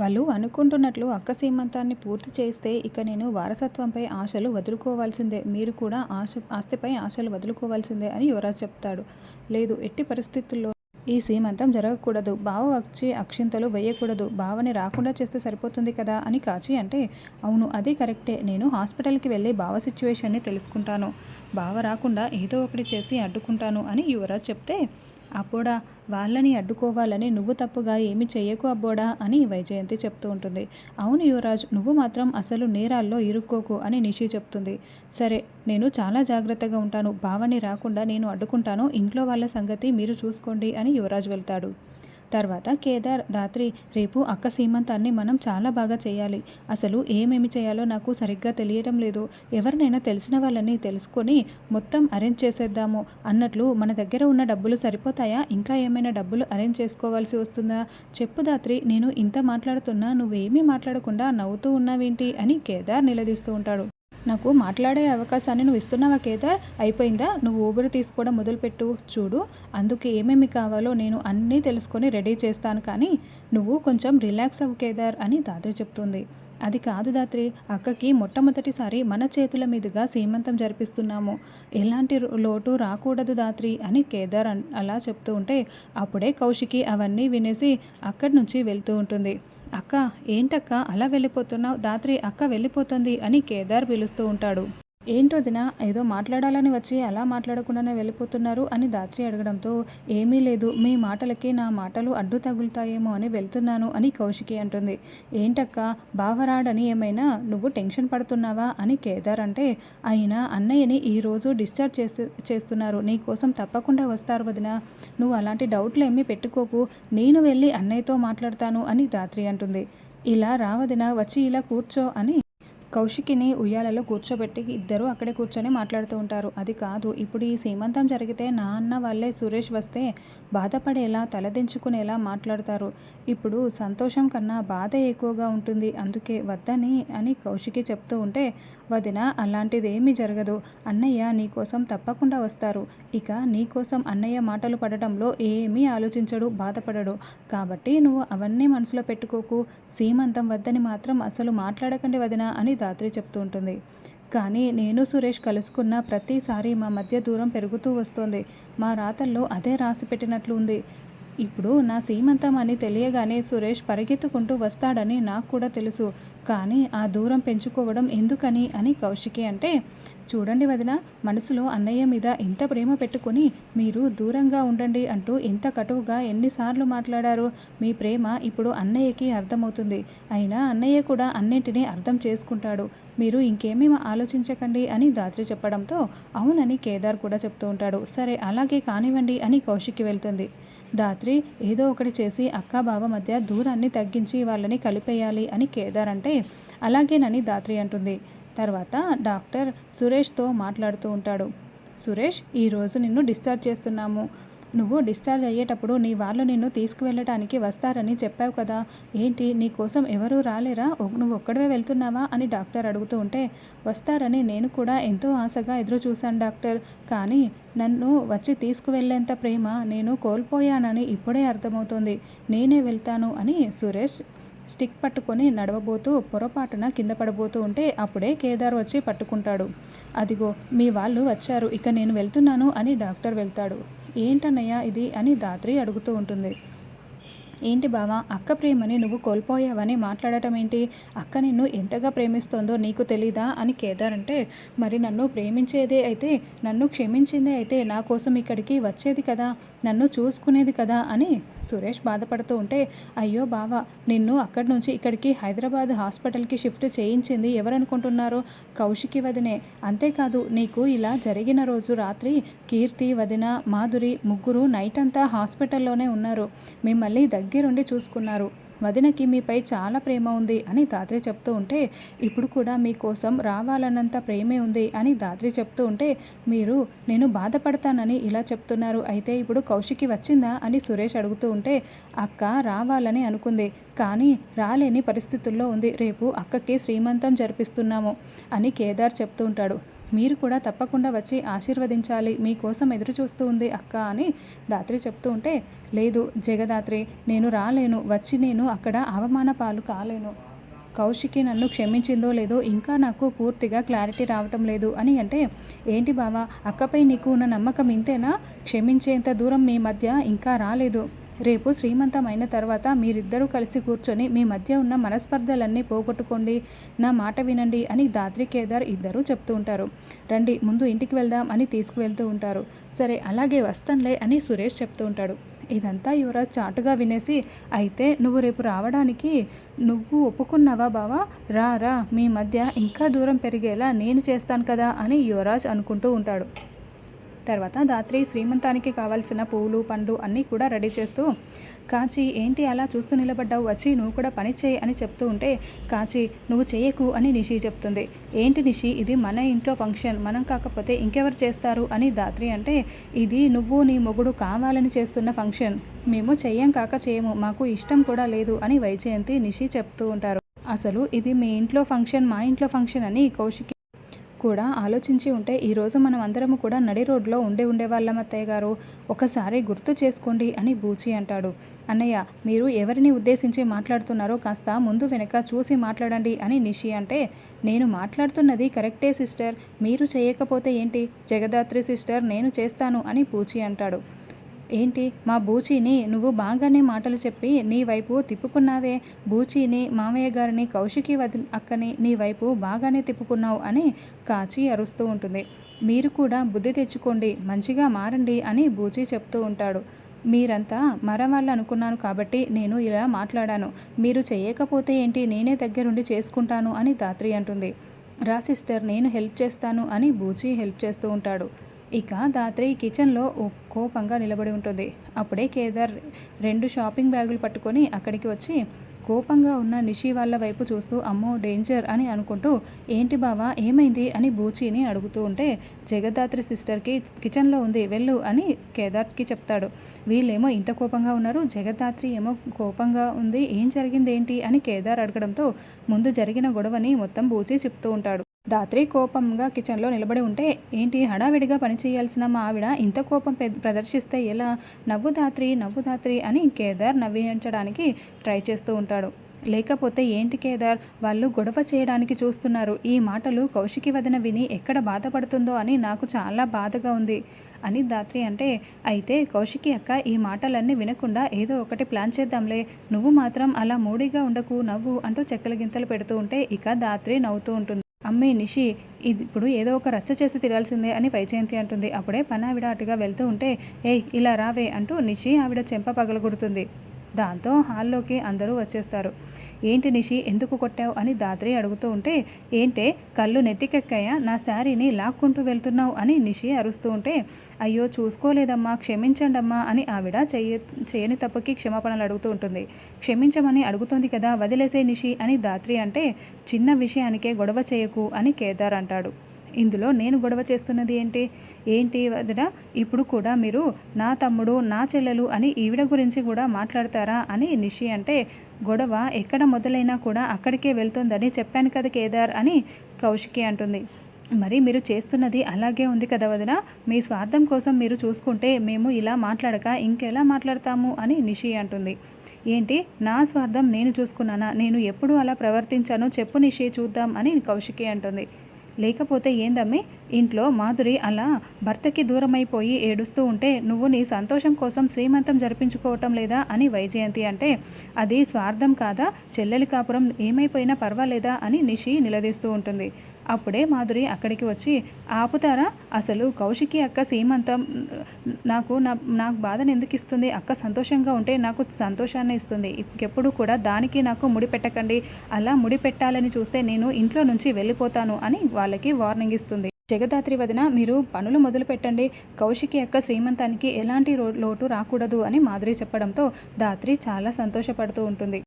వాళ్ళు అనుకుంటున్నట్లు అక్క సీమంతాన్ని పూర్తి చేస్తే ఇక నేను వారసత్వంపై ఆశలు వదులుకోవాల్సిందే. మీరు కూడా ఆశ ఆస్తిపై ఆశలు వదులుకోవాల్సిందే అని యువరాజ్ చెప్తాడు. లేదు ఎట్టి పరిస్థితుల్లో ఈ సీమంతం జరగకూడదు. బావ వచ్చి అక్షింతలు వేయకూడదు. బావని రాకుండా చేస్తే సరిపోతుంది కదా అని కాచి అంటే అవును అది కరెక్టే. నేను హాస్పిటల్కి వెళ్ళి బావ సిచ్యువేషన్ని తెలుసుకుంటాను. బావ రాకుండా ఏదో ఒకటి చేసి అడ్డుకుంటాను అని యువరాజ్ చెప్తే అప్పుడా వాళ్ళని అడ్డుకోవాలని నువ్వు తప్పుగా ఏమి చెయ్యకు అబ్బోడా అని వైజయంతి చెప్తూ ఉంటుంది. అవును యువరాజ్ నువ్వు మాత్రం అసలు నేరాల్లో ఇరుక్కోకు అని నిషి చెప్తుంది. సరే నేను చాలా జాగ్రత్తగా ఉంటాను. భావని రాకుండా నేను అడ్డుకుంటాను. ఇంట్లో వాళ్ళ సంగతి మీరు చూసుకోండి అని యువరాజ్ వెళ్తాడు. తర్వాత కేదార్ దాత్రి రేపు అక్క సీమంతాన్ని మనం చాలా బాగా చేయాలి. అసలు ఏమేమి చేయాలో నాకు సరిగ్గా తెలియడం లేదు. ఎవరినైనా తెలిసిన వాళ్ళని తెలుసుకొని మొత్తం అరేంజ్ చేసేద్దాము అన్నట్లు మన దగ్గర ఉన్న డబ్బులు సరిపోతాయా? ఇంకా ఏమైనా డబ్బులు అరేంజ్ చేసుకోవాల్సి వస్తుందా? చెప్పు దాత్రి నేను ఇంత మాట్లాడుతున్నా నువ్వేమీ మాట్లాడకుండా నవ్వుతూ ఉన్నావేంటి? అని కేదార్ నిలదీస్తూ ఉంటాడు. నాకు మాట్లాడే అవకాశాన్ని నువ్వు ఇస్తున్నావా కేదార్? అయిపోయిందా? నువ్వు ఊపిరి తీసుకోవడం మొదలుపెట్టు చూడు. అందుకు ఏమేమి కావాలో నేను అన్నీ తెలుసుకొని రెడీ చేస్తాను కానీ నువ్వు కొంచెం రిలాక్స్ అవ్వు కేదార్ అని దాత్రి చెప్తుంది. అది కాదు దాత్రి అక్కకి మొట్టమొదటిసారి మన చేతుల మీదుగా సీమంతం జరిపిస్తున్నాము. ఎలాంటి లోటు రాకూడదు దాత్రి అని కేదార్ అలా చెప్తూ ఉంటే అప్పుడే కౌశికి అవన్నీ వినేసి అక్కడి నుంచి వెళ్తూ ఉంటుంది. అక్క ఏంటక్క అలా వెళ్ళిపోతున్నావు? దాత్రి అక్క వెళ్ళిపోతుంది అని కేదార్ పిలుస్తూ ఉంటాడు. ఏంటో దిన ఏదో మాట్లాడాలని వచ్చి అలా మాట్లాడకుండానే వెళ్ళిపోతున్నారు అని దాత్రి అడగడంతో ఏమీ లేదు మీ మాటలకి నా మాటలు అడ్డు తగులుతాయేమో అని వెళ్తున్నాను అని కౌశికి అంటుంది. ఏంటక్క బావరాడని ఏమైనా నువ్వు టెన్షన్ పడుతున్నావా అని కేదార్ అంటే అయినా అన్నయ్యని ఈరోజు డిశ్చార్జ్ చేస్తు చేస్తున్నారు నీ కోసం తప్పకుండా వస్తారు వదిన. నువ్వు అలాంటి డౌట్లు ఏమీ పెట్టుకోకు నేను వెళ్ళి అన్నయ్యతో మాట్లాడతాను అని దాత్రి అంటుంది. ఇలా రావదిన వచ్చి ఇలా కూర్చో అని కౌశికిని ఉయ్యాలలో కూర్చోబెట్టి ఇద్దరు అక్కడే కూర్చొని మాట్లాడుతూ ఉంటారు. అది కాదు ఇప్పుడు ఈ సీమంతం జరిగితే నా అన్న వాళ్ళే సురేష్ వస్తే బాధపడేలా తలదించుకునేలా మాట్లాడతారు. ఇప్పుడు సంతోషం కన్నా బాధ ఎక్కువగా ఉంటుంది. అందుకే వద్దని అని కౌశికి చెప్తూ ఉంటే వదిన అలాంటిది ఏమీ జరగదు. అన్నయ్య నీకోసం తప్పకుండా వస్తారు. ఇక నీకోసం అన్నయ్య మాటలు పడటంలో ఏమీ ఆలోచించడు బాధపడడు. కాబట్టి నువ్వు అవన్నీ మనసులో పెట్టుకోకు. సీమంతం వద్దని మాత్రం అసలు మాట్లాడకండి వదిన అని దాత్రి చెప్తూ ఉంటుంది. కానీ నేను సురేష్ కలుసుకున్న ప్రతిసారి మా మధ్య దూరం పెరుగుతూ వస్తోంది. మా రాతల్లో అదే రాసి పెట్టినట్లు ఉంది ఇప్పుడు నా సీమంతం అని తెలియగానే సురేష్ పరిగెత్తుకుంటూ వస్తాడని నాకు కూడా తెలుసు. కానీ ఆ దూరం పెంచుకోవడం ఎందుకని అని కౌశికి అంటే చూడండి వదిన మనసులో అన్నయ్య మీద ఇంత ప్రేమ పెట్టుకుని మీరు దూరంగా ఉండండి అంటూ ఇంత కటువుగా ఎన్నిసార్లు మాట్లాడారు. మీ ప్రేమ ఇప్పుడు అన్నయ్యకి అర్థమవుతుంది. అయినా అన్నయ్య కూడా అన్నింటినీ అర్థం చేసుకుంటాడు. మీరు ఇంకేమీ ఆలోచించకండి అని దాత్రి చెప్పడంతో అవునని కేదార్ కూడా చెప్తూ ఉంటాడు. సరే అలాగే కానివ్వండి అని కౌశికి వెళ్తుంది. దాత్రి ఏదో ఒకటి చేసి అక్క బావ మధ్య దూరాన్ని తగ్గించి వాళ్ళని కలిపేయాలి అని కేదార్ అంటే అలాగేనని దాత్రి అంటుంది. తర్వాత డాక్టర్ సురేష్తో మాట్లాడుతూ ఉంటాడు. సురేష్ ఈరోజు నిన్ను డిశ్చార్జ్ చేస్తున్నాము. నువ్వు డిశ్చార్జ్ అయ్యేటప్పుడు నీ వాళ్ళు నిన్ను తీసుకువెళ్ళటానికి వస్తారని చెప్పావు కదా. ఏంటి? నీ కోసం ఎవరూ రాలేరా? నువ్వు ఒక్కడవే వెళ్తున్నావా? అని డాక్టర్ అడుగుతూ ఉంటే వస్తారని నేను కూడా ఎంతో ఆశగా ఎదురు చూశాను డాక్టర్. కానీ నన్ను వచ్చి తీసుకువెళ్ళేంత ప్రేమ నేను కోల్పోయానని ఇప్పుడే అర్థమవుతుంది. నేనే వెళ్తాను అని సురేష్ స్టిక్ పట్టుకొని నడవబోతూ పొరపాటున కింద పడబోతూ ఉంటే అప్పుడే కేదార్ వచ్చి పట్టుకుంటాడు. అదిగో మీ వాళ్ళు వచ్చారు. ఇక నేను వెళ్తున్నాను అని డాక్టర్ వెళ్తాడు. ఏంటన్నయ్య ఇది అని దాత్రి అడుగుతూ ఉంటుంది. ఏంటి బావా అక్క ప్రేమని నువ్వు కోల్పోయావని మాట్లాడటం ఏంటి? అక్క నిన్ను ఎంతగా ప్రేమిస్తోందో నీకు తెలీదా అని కేదార్ అంటే మరి నన్ను ప్రేమించేదే అయితే నన్ను క్షమించిందే అయితే నా కోసం ఇక్కడికి వచ్చేది కదా నన్ను చూసుకునేది కదా అని సురేష్ బాధపడుతూ ఉంటే అయ్యో బావా నిన్ను అక్కడి నుంచి ఇక్కడికి హైదరాబాద్ హాస్పిటల్కి షిఫ్ట్ చేయించింది ఎవరనుకుంటున్నారు? కౌశికి వదినే. అంతేకాదు నీకు ఇలా జరిగిన రోజు రాత్రి కీర్తి వదిన మాధురి ముగ్గురు నైట్ అంతా హాస్పిటల్లోనే ఉన్నారు. మిమ్మల్ని దగ్గర దగ్గరుండి చూసుకున్నారు. వదినకి మీపై చాలా ప్రేమ ఉంది అని దాత్రి చెప్తూ ఉంటే ఇప్పుడు కూడా మీకోసం రావాలన్నంత ప్రేమే ఉంది అని దాత్రి చెప్తూ ఉంటే మీరు నేను బాధపడతానని ఇలా చెప్తున్నారు. అయితే ఇప్పుడు కౌశికి వచ్చిందా అని సురేష్ అడుగుతూ ఉంటే అక్క రావాలని అనుకుంది. కానీ రాలేని పరిస్థితుల్లో ఉంది. రేపు అక్కకి శ్రీమంతం జరిపిస్తున్నాము అని కేదార్ చెప్తూ ఉంటాడు. మీరు కూడా తప్పకుండా వచ్చి ఆశీర్వదించాలి. మీకోసం ఎదురు చూస్తూ ఉంది అక్క అని దాత్రి చెప్తూ ఉంటే లేదు జగదాత్రి నేను రాలేను. వచ్చి నేను అక్కడ అవమాన పాలు కాలేను. కౌశికి నన్ను క్షమించిందో లేదో ఇంకా నాకు పూర్తిగా క్లారిటీ రావటం లేదు అని అంటే ఏంటి బావా అక్కపై నీకు ఉన్న నమ్మకం ఇంతేనా? క్షమించేంత దూరం మీ మధ్య ఇంకా రాలేదు. రేపు శ్రీమంతం అయిన తర్వాత మీరిద్దరూ కలిసి కూర్చొని మీ మధ్య ఉన్న మనస్పర్ధలన్నీ పోగొట్టుకోండి. నా మాట వినండి అని దాత్రి కేదార్ ఇద్దరూ చెప్తూ ఉంటారు. రండి ముందు ఇంటికి వెళ్దాం అని తీసుకువెళ్తూ ఉంటారు. సరే అలాగే వస్తానులే అని సురేష్ చెప్తూ ఉంటాడు. ఇదంతా యువరాజ్ చాటుగా వినేసి అయితే నువ్వు రేపు రావడానికి నువ్వు ఒప్పుకున్నావా బావా? రా రా మీ మధ్య ఇంకా దూరం పెరిగేలా నేను చేస్తాను కదా అని యువరాజ్ అనుకుంటూ ఉంటాడు. తర్వాత దాత్రి శ్రీమంతానికి కావాల్సిన పూలు పండ్లు అన్నీ కూడా రెడీ చేస్తూ కాచి ఏంటి అలా చూస్తూ నిలబడ్డావు? వచ్చి నువ్వు కూడా పని చేయి అని చెప్తూ ఉంటే కాచి నువ్వు చేయకు అని నిషి చెప్తుంది. ఏంటి నిషి? ఇది మన ఇంట్లో ఫంక్షన్. మనం కాకపోతే ఇంకెవరు చేస్తారు? అని దాత్రి అంటే ఇది నువ్వు నీ మొగుడు కావాలని చేస్తున్న ఫంక్షన్. మేము చెయ్యం కాక చేయము. మాకు ఇష్టం కూడా లేదు అని వైజయంతి నిషి చెప్తూ ఉంటారు. అసలు ఇది మీ ఇంట్లో ఫంక్షన్ మా ఇంట్లో ఫంక్షన్ అని కౌశికి కూడా ఆలోచించి ఉంటే ఈరోజు మనం అందరము కూడా నడి రోడ్లో ఉండే ఉండేవాళ్ళం అత్తయ్య గారు. ఒకసారి గుర్తు చేసుకోండి అని బూచి అంటాడు. అన్నయ్య మీరు ఎవరిని ఉద్దేశించి మాట్లాడుతున్నారో కాస్త ముందు వెనక చూసి మాట్లాడండి అని నిషి అంటే నేను మాట్లాడుతున్నది కరెక్టే సిస్టర్. మీరు చేయకపోతే ఏంటి? జగదాత్రి సిస్టర్ నేను చేస్తాను అని పూచి అంటాడు. ఏంటి? మా బూచీని నువ్వు బాగానే మాటలు చెప్పి నీ వైపు తిప్పుకున్నావే. బూచీని మామయ్య గారిని కౌశికి వది అక్కని నీ వైపు బాగానే తిప్పుకున్నావు అని కాచి అరుస్తూ ఉంటుంది. మీరు కూడా బుద్ధి తెచ్చుకోండి మంచిగా మారండి అని బూచీ చెప్తూ ఉంటాడు. మీరంతా మరవాళ్ళు అనుకున్నాను కాబట్టి నేను ఇలా మాట్లాడాను. మీరు చేయకపోతే ఏంటి? నేనే దగ్గరుండి చేసుకుంటాను అని దాత్రి అంటుంది. రా సిస్టర్ నేను హెల్ప్ చేస్తాను అని బూచి హెల్ప్ చేస్తూ ఉంటాడు. ఇక దాత్రి కిచెన్లో కోపంగా నిలబడి ఉంటుంది. అప్పుడే కేదార్ రెండు షాపింగ్ బ్యాగులు పట్టుకొని అక్కడికి వచ్చి కోపంగా ఉన్న నిషి వాళ్ళ వైపు చూస్తూ అమ్మో డేంజర్ అని అనుకుంటూ ఏంటి బావా ఏమైంది అని బూచిని అడుగుతూ ఉంటే జగదాత్రి సిస్టర్కి కిచెన్లో ఉంది వెళ్ళు అని కేదార్కి చెప్తాడు. వీళ్ళేమో ఇంత కోపంగా ఉన్నారు జగదాత్రి ఏమో కోపంగా ఉంది ఏం జరిగింది ఏంటి అని కేదార్ అడగడంతో ముందు జరిగిన గొడవని మొత్తం బూచి చెప్తూ ఉంటాడు. దాత్రి కోపంగా కిచెన్లో నిలబడి ఉంటే ఏంటి హడావిడిగా పనిచేయాల్సిన మా ఆవిడ ఇంత కోపం ప్రదర్శిస్తే ఎలా? నవ్వు దాత్రి నవ్వు దాత్రి అని కేదార్ నవ్వించడానికి ట్రై చేస్తూ ఉంటాడు. లేకపోతే ఏంటి కేదార్? వాళ్ళు గొడవ చేయడానికి చూస్తున్నారు. ఈ మాటలు కౌశికి వదిన విని ఎక్కడ బాధపడుతుందో అని నాకు చాలా బాధగా ఉంది అని దాత్రి అంటే అయితే కౌశికి అక్క ఈ మాటలన్నీ వినకుండా ఏదో ఒకటి ప్లాన్ చేద్దాంలే. నువ్వు మాత్రం అలా మూడిగా ఉండకు నవ్వు అంటూ చెక్కల గింతలు పెడుతూ ఉంటే ఇక దాత్రి నవ్వుతూ ఉంటుంది. అమ్మే నిషి ఇది ఇప్పుడు ఏదో ఒక రచ్చ చేసి తిరాల్సిందే అని వైజయంతి అంటుంది. అప్పుడే పనావిడ అటుగా వెళ్తూ ఉంటే ఏయ్ ఇలా రావే అంటూ నిషి ఆవిడ చెంప పగలగొడుతుంది. దాంతో హాల్లోకి అందరూ వచ్చేస్తారు. ఏంటి నిషి ఎందుకు కొట్టావు అని దాత్రి అడుగుతూ ఉంటే ఏంటే కళ్ళు నెత్తికెక్కాయా? నా శారీని లాక్కుంటూ వెళ్తున్నావు అని నిషి అరుస్తూ ఉంటే అయ్యో చూసుకోలేదమ్మా క్షమించండమ్మా అని ఆవిడ చేయ చేయని తప్పుకి క్షమాపణలు అడుగుతూ ఉంటుంది. క్షమించమని అడుగుతోంది కదా వదిలేసే నిషి అని దాత్రి అంటే చిన్న విషయానికే గొడవ చేయకు అని కేదార్ అంటాడు. ఇందులో నేను గొడవ చేస్తున్నది ఏంటి? ఏంటి వదిన? ఇప్పుడు కూడా మీరు నా తమ్ముడు నా చెల్లెలు అని ఈవిడ గురించి కూడా మాట్లాడతారా అని నిషి అంటే గొడవ ఎక్కడ మొదలైనా కూడా అక్కడికే వెళ్తుందని చెప్పాను కదా కేదార్ అని కౌశికి అంటుంది. మరి మీరు చేస్తున్నది అలాగే ఉంది కదా వదిన? మీ స్వార్థం కోసం మీరు చూసుకుంటే మేము ఇలా మాట్లాడక ఇంకెలా మాట్లాడతాము అని నిషి అంటుంది. ఏంటి? నా స్వార్థం నేను చూసుకున్నానా? నేను ఎప్పుడు అలా ప్రవర్తించానో చెప్పు నిషి చూద్దాం అని కౌశికి అంటుంది. లేకపోతే ఏందమ్మి? ఇంట్లో మాధురి అలా భర్తకి దూరమైపోయి ఏడుస్తూ ఉంటే నువ్వు నీ సంతోషం కోసం శ్రీమంతం జరిపించుకోవటం లేదా? అని వైజయంతి అంటే అది స్వార్థం కాదా? చెల్లెలి కాపురం ఏమైపోయినా పర్వాలేదా? అని నిషి నిలదీస్తూ ఉంటుంది. అప్పుడే మాధురి అక్కడికి వచ్చి ఆపుతారా? అసలు కౌశికి అక్క సీమంతం నాకు నా నాకు బాధను ఎందుకు ఇస్తుంది? అక్క సంతోషంగా ఉంటే నాకు సంతోషాన్ని ఇస్తుంది. ఇంకెప్పుడు కూడా దానికి నాకు ముడి పెట్టకండి. అలా ముడి పెట్టాలని చూస్తే నేను ఇంట్లో నుంచి వెళ్ళిపోతాను అని వాళ్ళకి వార్నింగ్ ఇస్తుంది. జగదాత్రి వదిన మీరు పనులు మొదలు పెట్టండి. కౌశికి యొక్క శ్రీమంతానికి ఎలాంటి లోటు రాకూడదు అని మాధురి చెప్పడంతో దాత్రి చాలా సంతోషపడుతూ ఉంటుంది.